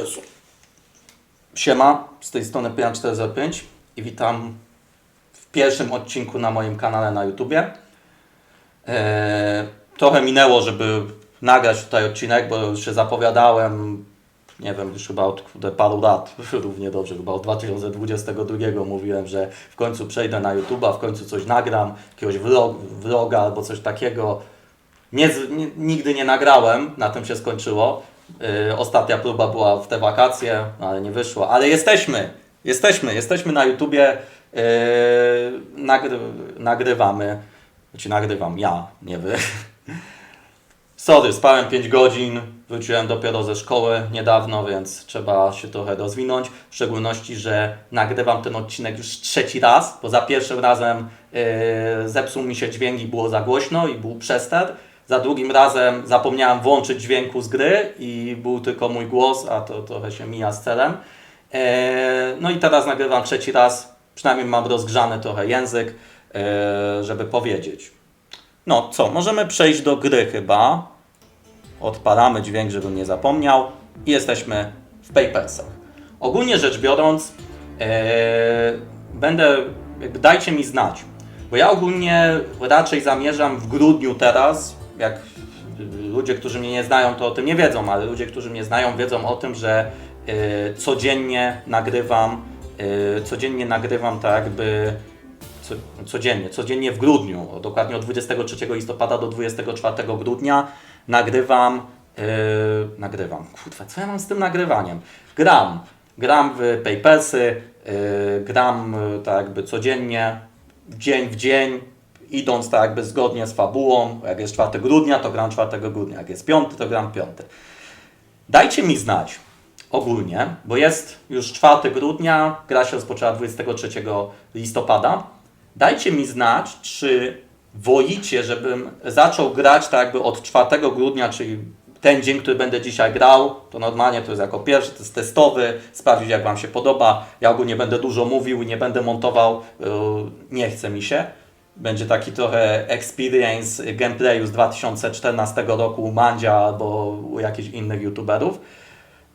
Jezu. Siema, z tej strony Pian405 i witam w pierwszym odcinku na moim kanale na YouTubie. Eee, trochę minęło, żeby nagrać tutaj odcinek, bo już się zapowiadałem, nie wiem, już chyba od paru lat, równie dobrze, chyba od 2022 mówiłem, że w końcu przejdę na YouTube'a, w końcu coś nagram, jakiegoś vlog, vloga albo coś takiego. Nie, nie, nigdy nie nagrałem, na tym się skończyło. Yy, ostatnia próba była w te wakacje, no ale nie wyszło. Ale jesteśmy, jesteśmy, jesteśmy na YouTubie, yy, nagry, nagrywamy, znaczy nagrywam ja, nie wy. Sorry, spałem 5 godzin, wróciłem dopiero ze szkoły niedawno, więc trzeba się trochę rozwinąć. W szczególności, że nagrywam ten odcinek już trzeci raz, bo za pierwszym razem yy, zepsuł mi się dźwięk i było za głośno i był przester. Za drugim razem zapomniałem włączyć dźwięku z gry i był tylko mój głos, a to trochę się mija z celem. E, No i teraz nagrywam trzeci raz, przynajmniej mam rozgrzany trochę język, e, żeby powiedzieć. No co, możemy przejść do gry chyba. Odpalamy dźwięk, żebym nie zapomniał i jesteśmy w Papersach. Ogólnie rzecz biorąc, e, będę, dajcie mi znać, bo ja ogólnie raczej zamierzam w grudniu teraz, jak ludzie, którzy mnie nie znają, to o tym nie wiedzą, ale ludzie, którzy mnie znają, wiedzą o tym, że e, codziennie nagrywam, e, codziennie nagrywam tak jakby co, codziennie, codziennie w grudniu, dokładnie od 23 listopada do 24 grudnia nagrywam, yy, nagrywam, kurwa, co ja mam z tym nagrywaniem? Gram, gram w Papersy, yy, gram yy, tak jakby codziennie, dzień w dzień, idąc tak jakby zgodnie z fabułą, jak jest 4 grudnia, to gram 4 grudnia, jak jest 5, to gram 5. Dajcie mi znać ogólnie, bo jest już 4 grudnia, gra się rozpoczęła 23 listopada. Dajcie mi znać, czy wolicie, żebym zaczął grać tak jakby od 4 grudnia, czyli ten dzień, który będę dzisiaj grał, to normalnie to jest jako pierwszy, to jest testowy, sprawdzić jak Wam się podoba. Ja ogólnie będę dużo mówił nie będę montował, yy, nie chce mi się. Będzie taki trochę experience gameplayu z 2014 roku Mandzia albo u jakichś innych youtuberów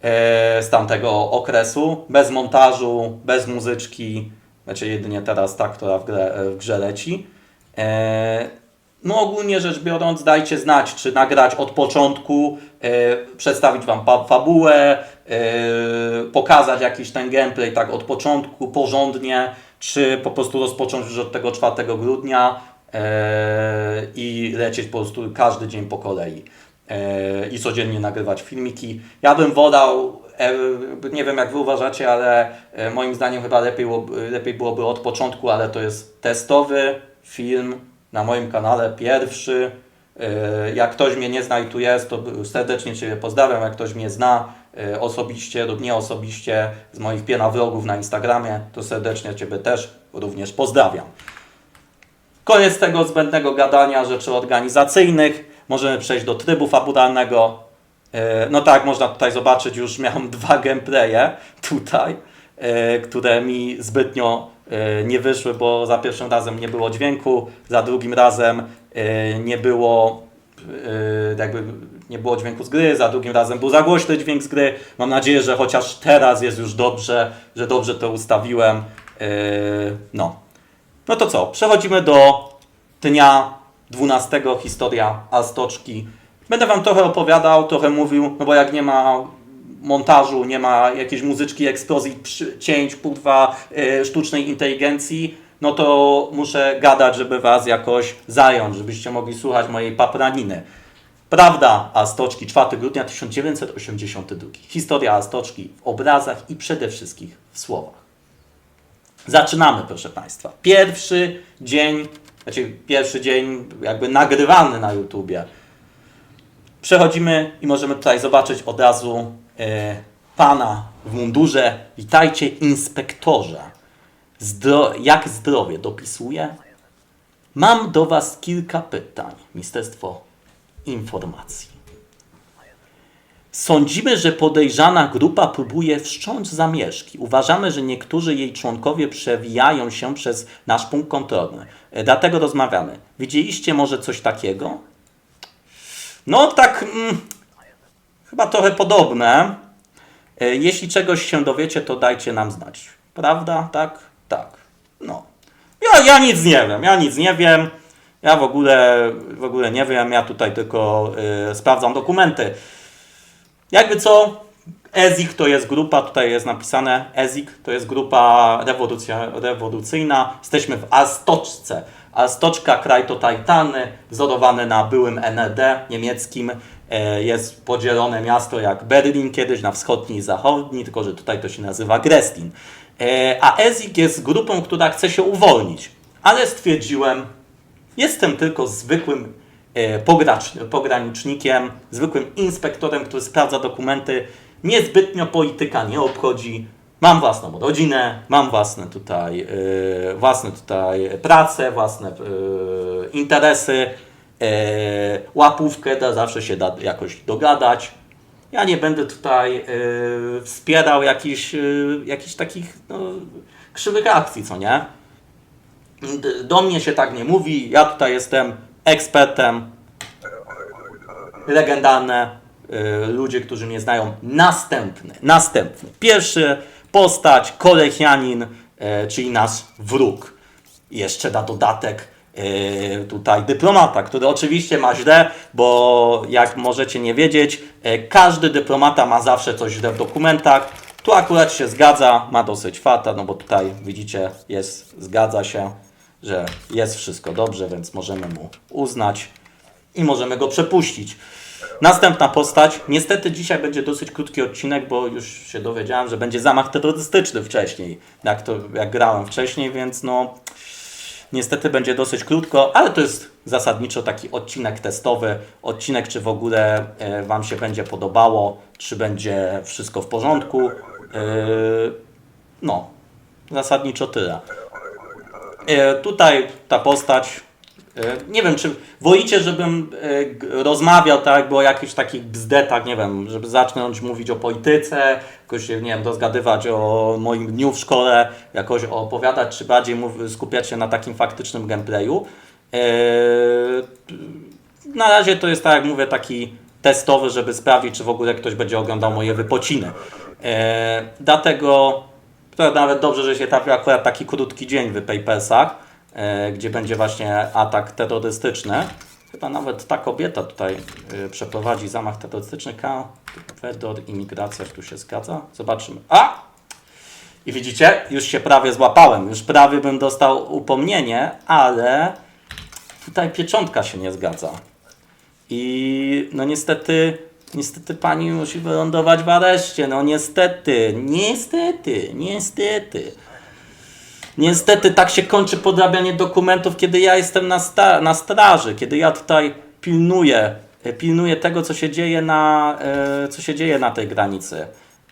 e, z tamtego okresu, bez montażu, bez muzyczki, znaczy jedynie teraz ta, która w, grę, w grze leci. E, no ogólnie rzecz biorąc, dajcie znać, czy nagrać od początku, e, przedstawić Wam fabułę, e, pokazać jakiś ten gameplay tak od początku, porządnie, czy po prostu rozpocząć już od tego 4 grudnia e, i lecieć po prostu każdy dzień po kolei e, i codziennie nagrywać filmiki. Ja bym wolał, e, nie wiem jak Wy uważacie, ale moim zdaniem chyba lepiej, lepiej byłoby od początku, ale to jest testowy film na moim kanale, pierwszy. Jak ktoś mnie nie zna i tu jest, to serdecznie Ciebie pozdrawiam. Jak ktoś mnie zna osobiście lub nie osobiście z moich piena vlogów na Instagramie, to serdecznie Ciebie też również pozdrawiam. Koniec tego zbędnego gadania rzeczy organizacyjnych. Możemy przejść do trybu fabularnego. E, No tak, można tutaj zobaczyć, już miałem dwa gameplaye tutaj, e, które mi zbytnio nie wyszły, bo za pierwszym razem nie było dźwięku, za drugim razem nie było jakby nie było dźwięku z gry, za drugim razem był za głośny dźwięk z gry. Mam nadzieję, że chociaż teraz jest już dobrze, że dobrze to ustawiłem. E, No. No to co? Przechodzimy do dnia 12, historia Alstoczki. Będę Wam trochę opowiadał, trochę mówił, no bo jak nie ma montażu, nie ma jakiejś muzyczki, eksplozji, cięć, kurwa, y, sztucznej inteligencji, no to muszę gadać, żeby Was jakoś zająć, żebyście mogli słuchać mojej papraniny. Prawda Alstoczki, 4 grudnia 1982. Historia Alstoczki w obrazach i przede wszystkim w słowach. Zaczynamy, proszę Państwa. Pierwszy dzień, znaczy pierwszy dzień jakby nagrywany na YouTubie. Przechodzimy i możemy tutaj zobaczyć od razu e, pana w mundurze. Witajcie, inspektorze. Zdro jak zdrowie dopisuje? Mam do Was kilka pytań. Ministerstwo Informacji. Sądzimy, że podejrzana grupa próbuje wszcząć zamieszki. Uważamy, że niektórzy jej członkowie przewijają się przez nasz punkt kontrolny. E, Dlatego rozmawiamy. Widzieliście może coś takiego? No tak, mm, chyba trochę podobne. E, Jeśli czegoś się dowiecie, to dajcie nam znać. Prawda? Tak? Tak. No. Ja, ja nic nie wiem, ja nic nie wiem. Ja w ogóle, w ogóle nie wiem, ja tutaj tylko y, sprawdzam dokumenty. Jakby co, EZIK to jest grupa, tutaj jest napisane EZIK to jest grupa rewolucja, rewolucyjna. Jesteśmy w Astoczce. Astoczka, kraj totalitarny, wzorowany na byłym NRD niemieckim. E, Jest podzielone miasto jak Berlin kiedyś na wschodni i zachodni, tylko że tutaj to się nazywa Grestin. E, A EZIK jest grupą, która chce się uwolnić. Ale stwierdziłem, Jestem tylko zwykłym e, pogracz, pogranicznikiem, zwykłym inspektorem, który sprawdza dokumenty. Niezbytnio polityka nie obchodzi. Mam własną rodzinę, mam własne tutaj, e, własne tutaj prace, własne e, interesy. Łapówkę da, zawsze się da jakoś dogadać. Ja nie będę tutaj wspierał jakichś, jakichś takich no, krzywych akcji, co nie? Do mnie się tak nie mówi. Ja tutaj jestem ekspertem. Legendarne y, ludzie, którzy mnie znają. Następny, następny. Pierwszy postać, kolechianin, y, czyli nasz wróg. Jeszcze na dodatek y, tutaj dyplomata, który oczywiście ma źle, bo jak możecie nie wiedzieć, każdy dyplomata ma zawsze coś źle w dokumentach. Tu akurat się zgadza, ma dosyć fata, no bo tutaj widzicie, jest, zgadza się, że jest wszystko dobrze, więc możemy mu uznać i możemy go przepuścić. Następna postać. Niestety dzisiaj będzie dosyć krótki odcinek, bo już się dowiedziałem, że będzie zamach terrorystyczny wcześniej, jak, to, jak grałem wcześniej, więc no niestety będzie dosyć krótko, ale to jest zasadniczo taki odcinek testowy. Odcinek, czy w ogóle e, Wam się będzie podobało, czy będzie wszystko w porządku. E, no, zasadniczo tyle. E, tutaj ta postać. e, Nie wiem, czy wolicie, żebym e, rozmawiał tak, jakby o jakichś takich bzdetach, nie wiem, żeby zacząć mówić o polityce, jakoś, nie wiem, rozgadywać o moim dniu w szkole, jakoś opowiadać, czy bardziej skupiać się na takim faktycznym gameplayu. Na razie to jest, tak jak mówię, taki testowy, żeby sprawdzić, czy w ogóle ktoś będzie oglądał moje wypociny. Dlatego to nawet dobrze, że się trafił akurat taki krótki dzień w Papersach, e, gdzie będzie właśnie atak terrorystyczny. Chyba nawet ta kobieta tutaj e, przeprowadzi zamach terrorystyczny. Fedor, imigracja, tu się zgadza. Zobaczymy. A! I widzicie, już się prawie złapałem. Już prawie bym dostał upomnienie, ale tutaj pieczątka się nie zgadza. I no niestety, niestety pani musi wylądować w areszcie. No niestety, niestety, niestety. Niestety tak się kończy podrabianie dokumentów, kiedy ja jestem na, sta- na straży, kiedy ja tutaj pilnuję, e, pilnuję tego, co się dzieje na, e, co się dzieje na tej granicy.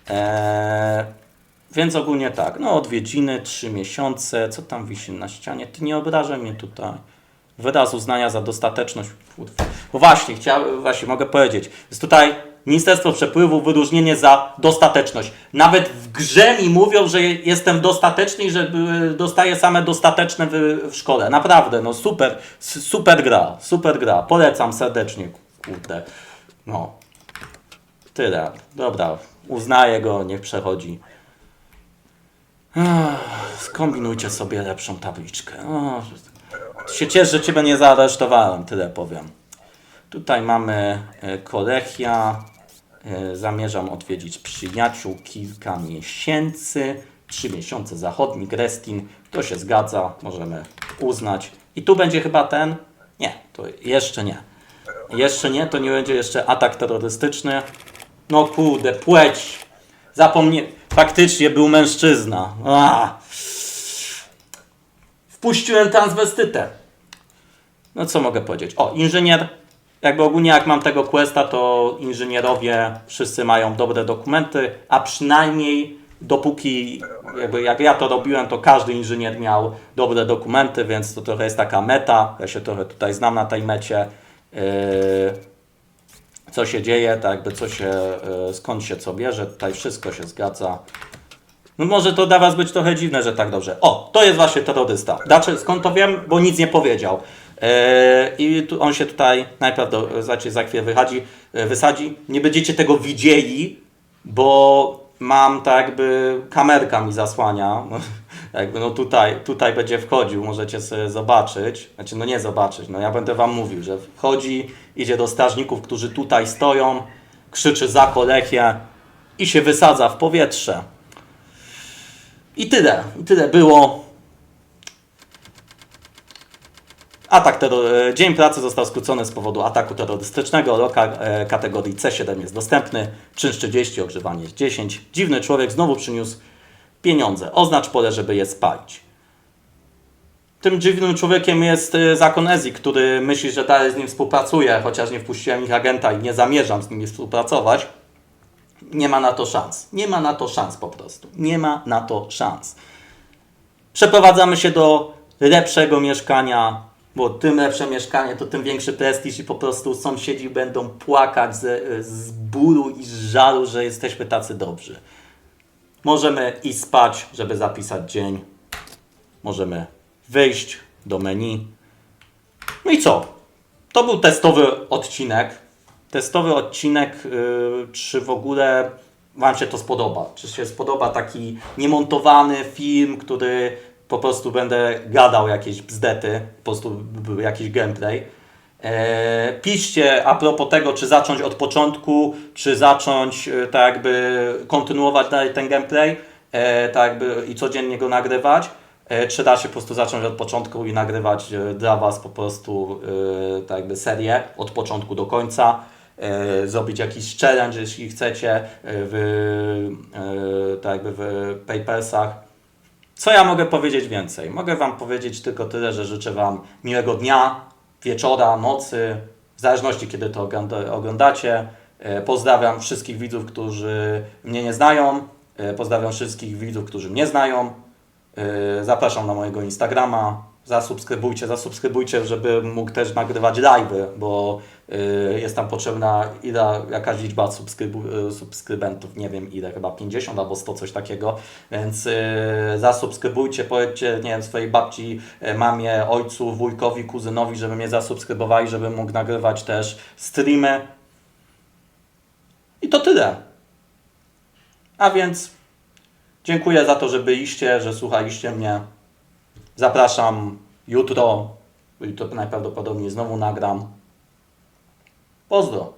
E, więc ogólnie tak, no odwiedziny, trzy miesiące, co tam wisi na ścianie, ty nie obrażaj mnie tutaj. Wyraz uznania za dostateczność. Bo właśnie, chciałem, właśnie mogę powiedzieć, jest tutaj Ministerstwo Przepływu wyróżnienie za dostateczność. Nawet w grze mi mówią, że jestem dostateczny i że y, dostaję same dostateczne w, w szkole. Naprawdę, no super, super gra, super gra. Polecam serdecznie, kurde. No. Tyle. Dobra, uznaję go, niech przechodzi. Ech, Skombinujcie sobie lepszą tabliczkę. O, się cieszę, że Ciebie nie zaaresztowałem, tyle powiem. Tutaj mamy e, Kolechia. E, Zamierzam odwiedzić przyjaciół kilka miesięcy. Trzy miesiące zachodni, Grestin. To się zgadza, możemy uznać. I tu będzie chyba ten? Nie, to jeszcze nie. Jeszcze nie, to nie będzie jeszcze atak terrorystyczny. No kurde, płeć. Zapomnie... Faktycznie był mężczyzna. Wpuściłem transwestytę. No co mogę powiedzieć? O, inżynier. Jakby ogólnie jak mam tego questa, to inżynierowie wszyscy mają dobre dokumenty, a przynajmniej dopóki, jakby jak ja to robiłem, to każdy inżynier miał dobre dokumenty, więc to trochę jest taka meta. Ja się trochę tutaj znam na tej mecie. Yy, co się dzieje, tak jakby co się, yy, skąd się co bierze, tutaj wszystko się zgadza. No może to dla Was być trochę dziwne, że tak dobrze. O, to jest właśnie terrorysta. Dlaczego, skąd to wiem? Bo nic nie powiedział. Eee, I tu, on się tutaj do, znaczy za chwilę wychodzi, e, wysadzi. Nie będziecie tego widzieli, bo mam tak jakby kamerka mi zasłania. jakby no tutaj, tutaj będzie wchodził, możecie sobie zobaczyć. Znaczy no nie zobaczyć, no ja będę wam mówił, że wchodzi, idzie do strażników, którzy tutaj stoją, krzyczy za kolechię i się wysadza w powietrze. I tyle, i tyle było. Atak terror... e, Dzień pracy został skrócony z powodu ataku terrorystycznego. Lokal e, kategorii C7 jest dostępny. Czyn 30, ogrzewanie jest 10. Dziwny człowiek znowu przyniósł pieniądze. Oznacz pole, żeby je spalić. Tym dziwnym człowiekiem jest e, zakon Ezi, który myśli, że dalej z nim współpracuje, chociaż nie wpuściłem ich agenta i nie zamierzam z nimi współpracować. Nie ma na to szans. Nie ma na to szans po prostu. Nie ma na to szans. Przeprowadzamy się do lepszego mieszkania, bo tym lepsze mieszkanie, to tym większy prestiż i po prostu sąsiedzi będą płakać z, z bólu i z żalu, że jesteśmy tacy dobrzy. Możemy iść spać, żeby zapisać dzień. Możemy wyjść do menu. No i co? To był testowy odcinek. Testowy odcinek, yy, czy w ogóle Wam się to spodoba? Czy się spodoba taki niemontowany film, który po prostu będę gadał jakieś bzdety, po prostu by był jakiś gameplay. E, piszcie a propos tego, czy zacząć od początku, czy zacząć e, tak jakby kontynuować dalej ten gameplay, e, tak jakby i codziennie go nagrywać. Czy da się po prostu zacząć od początku i nagrywać dla Was po prostu tak jakby serię od początku do końca. Zrobić jakiś challenge, jeśli chcecie, w, tak jakby w papersach. Co ja mogę powiedzieć więcej? Mogę Wam powiedzieć tylko tyle, że życzę Wam miłego dnia, wieczora, nocy, w zależności kiedy to ogląda- oglądacie. E, Pozdrawiam wszystkich widzów, którzy mnie nie znają. E, Pozdrawiam wszystkich widzów, którzy mnie znają. E, Zapraszam na mojego Instagrama. Zasubskrybujcie, zasubskrybujcie, żeby mógł też nagrywać live'y, bo e, jest tam potrzebna ila, jakaś liczba subskrybu, e, subskrybentów, nie wiem ile, chyba 50 albo 100, coś takiego, więc e, zasubskrybujcie, powiedzcie, nie wiem, swojej babci, e, mamie, ojcu, wujkowi, kuzynowi, żeby mnie zasubskrybowali, żebym mógł nagrywać też streamy. I to tyle. A więc dziękuję za to, że byliście, że słuchaliście mnie. Zapraszam jutro, jutro najprawdopodobniej znowu nagram. Pozdro.